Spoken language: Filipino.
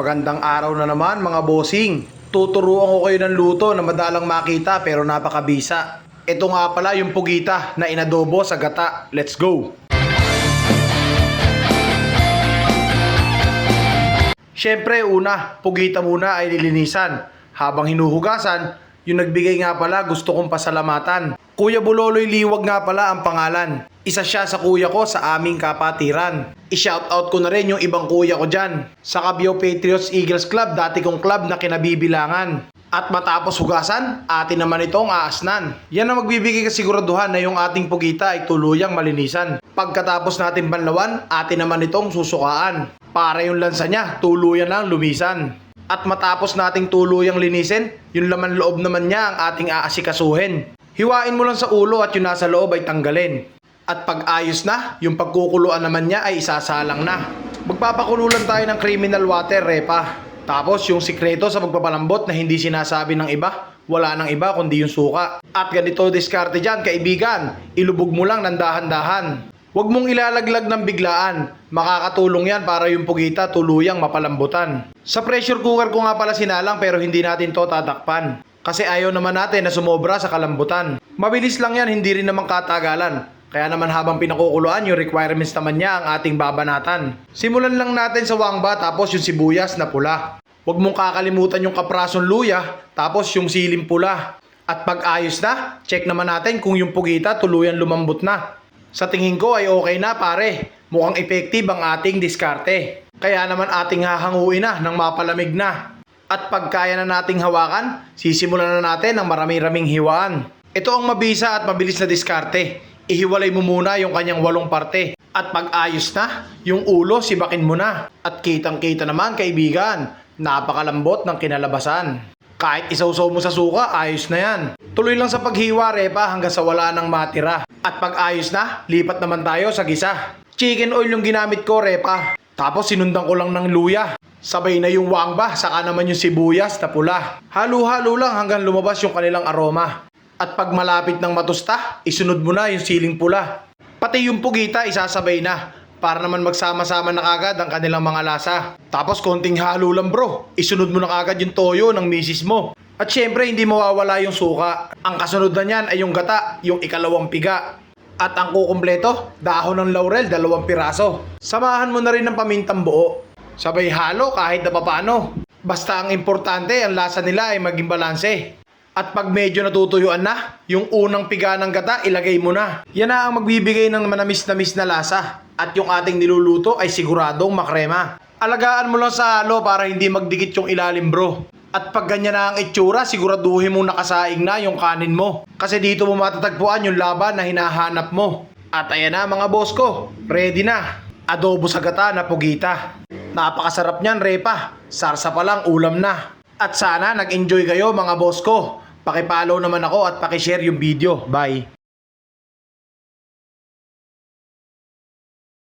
Magandang araw na naman mga bossing. Tuturuan ko kayo ng luto na madalang makita pero napakabisa. Ito nga pala yung pugita na inadobo sa gata. Let's go! Siyempre, una, pugita muna ay lilinisan. Habang hinuhugasan, yung nagbigay nga pala gusto kong pasalamatan. Kuya Buloloy Liwag nga pala ang pangalan. Isa siya sa kuya ko sa aming kapatiran. I-shoutout ko na rin yung ibang kuya ko dyan. Sa Cabio Patriots Eagles Club, dati kong club na kinabibilangan. At matapos hugasan, atin naman itong aasnan. Yan ang magbibigay kasiguraduhan na yung ating pugita ay tuluyang malinisan. Pagkatapos natin banlawan, atin naman itong susukaan. Para yung lansa niya, tuluyan lang lumisan. At matapos nating tuluyang linisin, yung laman loob naman niya ang ating aasikasuhin. Hiwain mo lang sa ulo at yung nasa loob ay tanggalin. At pag ayos na, yung pagkukuluan naman niya ay isasalang na. Magpapakululan tayo ng criminal water, repa. Tapos yung sikreto sa pagpapalambot na hindi sinasabi ng iba, wala nang iba kundi yung suka. At ganito diskarte dyan, kaibigan. Ilubog mo lang ng dahan-dahan. Huwag mong ilalaglag ng biglaan. Makakatulong yan para yung pugita tuluyang mapalambutan. Sa pressure cooker ko nga pala sinalang pero hindi natin to tatakpan. Kasi ayaw naman natin na sumobra sa kalambutan. Mabilis lang yan, hindi rin naman katagalan. Kaya naman habang pinakukuluan, yung requirements naman niya ang ating babanatan. Simulan lang natin sa wangba tapos yung sibuyas na pula. Huwag mong kakalimutan yung kaprasong luya tapos yung silim pula. At pag ayos na, check naman natin kung yung pugita tuluyan lumambot na. Sa tingin ko ay okay na pare. Mukhang effective ang ating diskarte. Kaya naman ating hahanguin na ng mapalamig na. At pag kaya na nating hawakan, sisimulan na natin ng marami-raming hiwaan. Ito ang mabisa at mabilis na diskarte. Ihiwalay mo muna yung kanyang walong parte. At pag ayos na, yung ulo sibakin mo na. At kitang-kita naman kaibigan, napakalambot ng kinalabasan. Kahit isawsaw mo sa suka, ayos na yan. Tuloy lang sa paghiwa, repa, hanggang sa wala nang matira. At pag ayos na, lipat naman tayo sa gisa. Chicken oil yung ginamit ko, repa. Tapos sinundan ko lang ng luya. Sabay na yung wangba, saka naman yung sibuyas na pula. Halo-halo lang hanggang lumabas yung kanilang aroma. At pag malapit ng matusta, isunod mo na yung siling pula. Pati yung pugita, isasabay na. Para naman magsama-sama na kagad ang kanilang mga lasa. Tapos konting halo lang bro, isunod mo na kagad yung toyo ng misis mo. At syempre hindi mawawala yung suka. Ang kasunod na niyan ay yung gata, yung ikalawang piga. At ang kukumpleto, dahon ng laurel, dalawang piraso. Samahan mo na rin ng pamintang buo. Sabay halo kahit na papano. Basta ang importante, ang lasa nila ay maging balanse. At pag medyo natutuyuan na, yung unang piga ng gata, ilagay mo na. Yan na ang magbibigay ng manamis-namis na lasa. At yung ating niluluto ay siguradong makrema. Alagaan mo lang sa halo para hindi magdikit yung ilalim bro. At pag ganyan na ang itsura, siguraduhin mong nakasaing na yung kanin mo. Kasi dito mo matatagpuan yung laban na hinahanap mo. At ayan na mga boss ko, ready na. Adobo sa gata na pugita. Napakasarap niyan, repa. Sarsa pa lang, ulam na. At sana nag-enjoy kayo mga boss ko. Pakipollow naman ako at pakishare yung video. Bye!